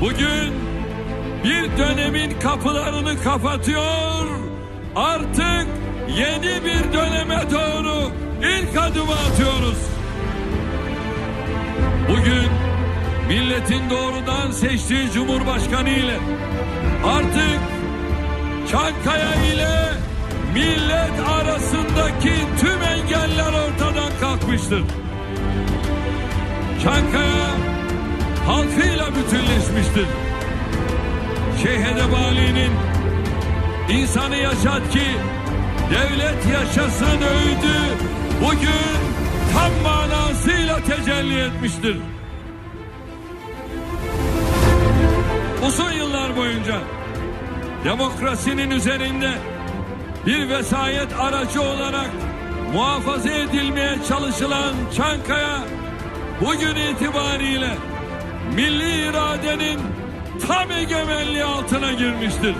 bugün bir dönemin kapılarını kapatıyor. Artık yeni bir döneme doğru ilk adımı atıyoruz. Bugün milletin doğrudan seçtiği Cumhurbaşkanı ile artık Çankaya ile millet arasındaki tüm engeller ortadan kalkmıştır. Çankaya halkıyla bütünleşmiştir. Şeyh Edebali'nin insanı yaşat ki devlet yaşasın öğüdü bugün tam manasıyla tecelli etmiştir. Uzun yıllar boyunca demokrasinin üzerinde bir vesayet aracı olarak muhafaza edilmeye çalışılan Çankaya bugün itibariyle milli iradenin tam egemenliği altına girmiştir.